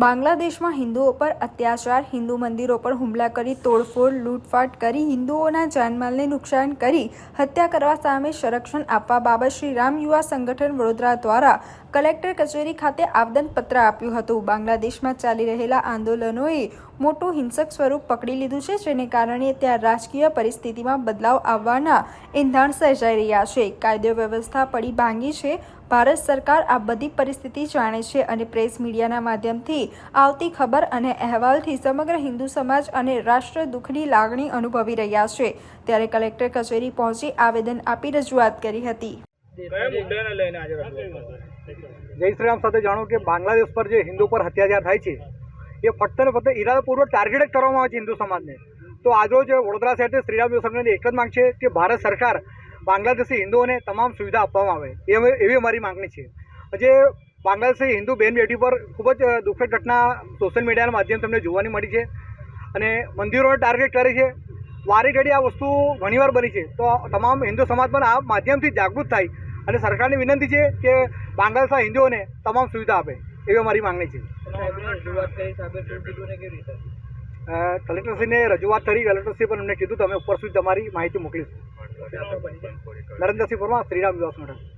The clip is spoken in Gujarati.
બાંગ્લાદેશમાં હિન્દુઓ પર અત્યાચાર, હિન્દુ મંદિરો પર હુમલા કરી, તોડફોડ, લૂંટફાટ કરી, હિન્દુઓના જાનમાલને નુકસાન કરી, હત્યા કરવા સામે સંરક્ષણ આપવા બાબત શ્રી રામ યુવા સંગઠન વડોદરા દ્વારા કલેક્ટર કચેરી ખાતે આવેદનપત્ર આપ્યું હતું. બાંગ્લાદેશમાં ચાલી રહેલા આંદોલનોએ મોટું હિંસક સ્વરૂપ પકડી લીધું છે, જેને કારણે ત્યાં રાજકીય પરિસ્થિતિમાં બદલાવ આવવાના એંધાણ સર્જાઈ રહ્યા છે. કાયદો વ્યવસ્થા પડી ભાંગી છે ભારત સરકાર આ બધી પરિસ્થિતિ જાણે છે અને પ્રેસ મીડિયાના માધ્યમથી આવતી ખબર અને અહેવાલથી સમગ્ર હિન્દુ સમાજ અને રાષ્ટ્ર દુઃખની લાગણી અનુભવી રહ્યા છે. ત્યારે કલેક્ટર કચેરી પહોંચી આવેદન આપી રજૂઆત કરી હતી? જય શ્રી રામ. સાથે જાણો કે બાંગ્લાદેશ પર જે હિન્દુ પર અત્યાચાર થાય છે એ ફક્ત ને ફક્ત ઇરાદાપૂર્વક ટાર્ગેટ કરવામાં આવે છે હિન્દુ સમાજને. તો આજરોજ વડોદરા શહેરથી શ્રીરામ યુવા સંઘની એક જ માંગ છે કે ભારત સરકાર બાંગ્લાદેશી હિન્દુઓને તમામ સુવિધા આપવામાં આવે. એવી અમારી માંગણી છે. જે બાંગ્લાદેશી હિન્દુ બેન બેટી પર ખૂબ જ દુઃખદ ઘટના સોશિયલ મીડિયાના માધ્યમ તમને જોવાની મળી છે. અને મંદિરોને ટાર્ગેટ કરે છે. વારી ઘડી આ વસ્તુ ઘણીવાર બની છે. તો તમામ હિન્દુ સમાજ પણ આ માધ્યમથી જાગૃત થાય અને સરકારની વિનંતી છે કે બાંગ્લાદેશના હિન્દુઓને તમામ સુવિધા આપે. એવી અમારી માંગણી છે. કલેક્ટરશ્રીને રજૂઆત કરી. કલેક્ટરશ્રી પણ અમને કીધું, તમે ઉપર સુધી તમારી માહિતી મોકલીશું. ત્યાં તો બની જાય નરેન્દ્રસિંહ